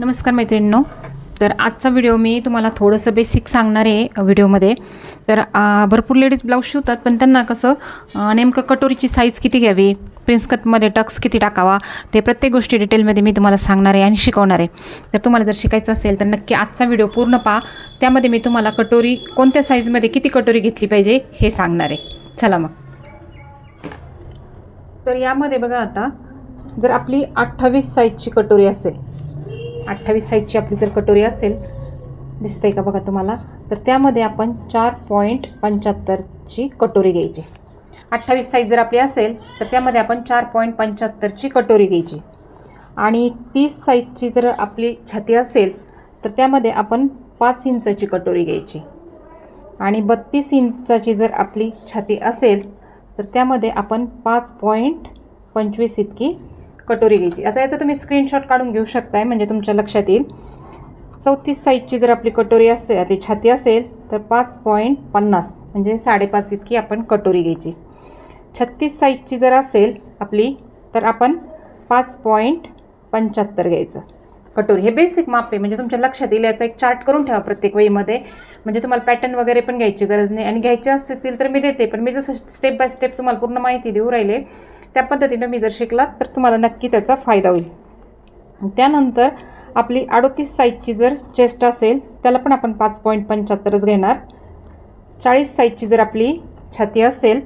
नमस्कार मैत्रिणींनो. तर आजचा व्हिडिओ मी तुम्हाला थोडंसं बेसिक सांगणार आहे व्हिडिओमध्ये तर भरपूर लेडीज ब्लाऊज शिवतात पण त्यांना कसं नेमकं कटोरीची साईज किती घ्यावी प्रिन्स कटमध्ये टक्स किती टाकावा ते प्रत्येक गोष्टी डिटेलमध्ये मी तुम्हाला सांगणार आहे आणि शिकवणार आहे. तर तुम्हाला जर शिकायचं असेल तर नक्की आजचा व्हिडिओ पूर्ण पहा. त्यामध्ये मी तुम्हाला कटोरी कोणत्या साईजमध्ये किती कटोरी घेतली पाहिजे हे सांगणार आहे. चला मग. तर यामध्ये बघा आता जर आपली अठ्ठावीस साईजची कटोरी असेल अठ्ठावीस साईजची आपली जर कटोरी असेल दिसतंय का बघा तुम्हाला? तर त्यामध्ये आपण चार पॉईंट पंच्याहत्तरची कटोरी घ्यायची. अठ्ठावीस साईज जर आपली असेल तर त्यामध्ये आपण चार पॉईंट पंच्याहत्तरची कटोरी घ्यायची. आणि तीस साईजची जर आपली छाती असेल तर त्यामध्ये आपण पाच इंचाची कटोरी घ्यायची. आणि बत्तीस इंचाची जर आपली छाती असेल तर त्यामध्ये आपण पाच पॉईंट पंचवीस इतकी कटोरी घ्यायची. आता याचा तुम्ही स्क्रीनशॉट काढून घेऊ शकताय म्हणजे तुमच्या लक्षात येईल. चौतीस साईजची जर आपली कटोरी असेल ती छाती असेल तर पाच पॉईंट पन्नास म्हणजे साडेपाच इतकी आपण कटोरी घ्यायची. छत्तीस साईजची जर असेल आपली तर आपण पाच पॉईंट पंच्याहत्तर घ्यायचं. कटोरी. हे बेसिक माप आहे म्हणजे तुमच्या लक्षात येईल याचा एक चार्ट करून ठेवा प्रत्येक वेळीमध्ये म्हणजे तुम्हाला पॅटर्न वगैरे पण घ्यायची गरज नाही. आणि घ्यायचे असतील तर मी देते पण मी जसं स्टेप बाय स्टेप तुम्हाला पूर्ण माहिती देऊ राहिले त्या पद्धतीनं मी जर शिकलात तर तुम्हाला नक्की त्याचा फायदा होईल. त्यानंतर आपली अडोतीस साईजची जर चेस्ट असेल त्याला पण आपण पाच पॉईंट पंच्याहत्तरच घेणार. चाळीस साईजची जर आपली छाती असेल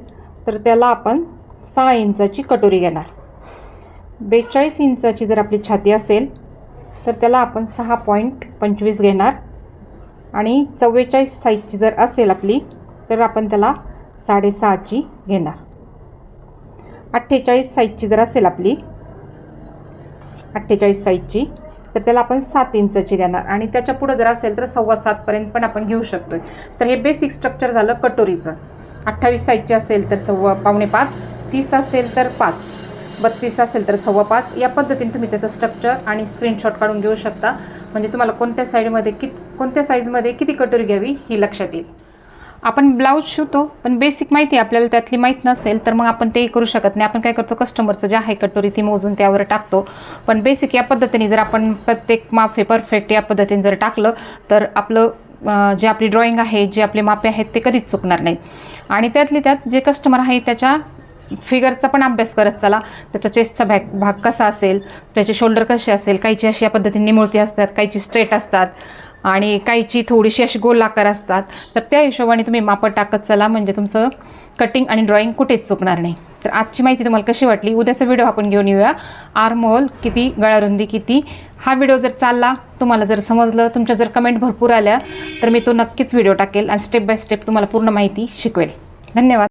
तर त्याला आपण सहा इंचाची कटोरी घेणार. बेचाळीस इंचाची जर आपली छाती असेल तर त्याला आपण सहा पॉईंट पंचवीस घेणार. आणि चव्वेचाळीस साईजची जर असेल आपली तर आपण त्याला साडेसहाची घेणार. अठ्ठेचाळीस साईजची जर असेल आपली अठ्ठेचाळीस साईजची तर त्याला आपण सात इंचची घेणार. आणि त्याच्या पुढं जर असेल तर सव्वा सातपर्यंत पण आपण घेऊ शकतो तर हे बेसिक स्ट्रक्चर झालं कटोरीचं. अठ्ठावीस साईजची असेल तर सव्वा पावणे पाच तीस असेल तर पाच बत्तीस असेल तर सव्वा पाच. या पद्धतीने तुम्ही त्याचं स्ट्रक्चर आणि स्क्रीनशॉट काढून घेऊ शकता. म्हणजे तुम्हाला कोणत्या साईडमध्ये कित कोणत्या साईजमध्ये किती कटोरी घ्यावी ही लक्षात येईल. आपण ब्लाऊज शिवतो पण बेसिक माहिती आपल्याला त्यातली माहीत नसेल तर मग आपण ते करू शकत नाही. आपण काय करतो कस्टमरचं जे आहे कटोरी ती मोजून त्यावर टाकतो. पण बेसिक या पद्धतीने जर आपण प्रत्येक माफे परफेक्ट या पद्धतीने जर टाकलं तर आपलं जे आपली ड्रॉइंग आहे जे आपले मापे आहेत ते कधीच चुकणार नाहीत. आणि त्यातली त्यात जे कस्टमर आहे त्याच्या फिगरचा पण अभ्यास करत चला. त्याचा चेस्टचा भाग भाग कसा असेल त्याचे शोल्डर कसे असेल काहीची अशी या पद्धतीने मूर्ती असतात काहीची स्ट्रेट असतात आणि काहीची थोडीशी अशी गोल आकार असतात. तर त्या हिशोबाने तुम्ही मापं टाकत चला म्हणजे तुमचं कटिंग आणि ड्रॉइंग कुठेच चुकणार नाही. तर आजची माहिती तुम्हाला कशी वाटली? उद्याचा व्हिडिओ आपण घेऊन येऊया. आर्महोल किती गळारुंदी किती? हा व्हिडिओ जर चालला तुम्हाला जर समजलं तुमच्या जर कमेंट भरपूर आल्या तर मी तो नक्कीच व्हिडिओ टाकेल आणि स्टेप बाय स्टेप तुम्हाला पूर्ण माहिती शिकवेल. धन्यवाद.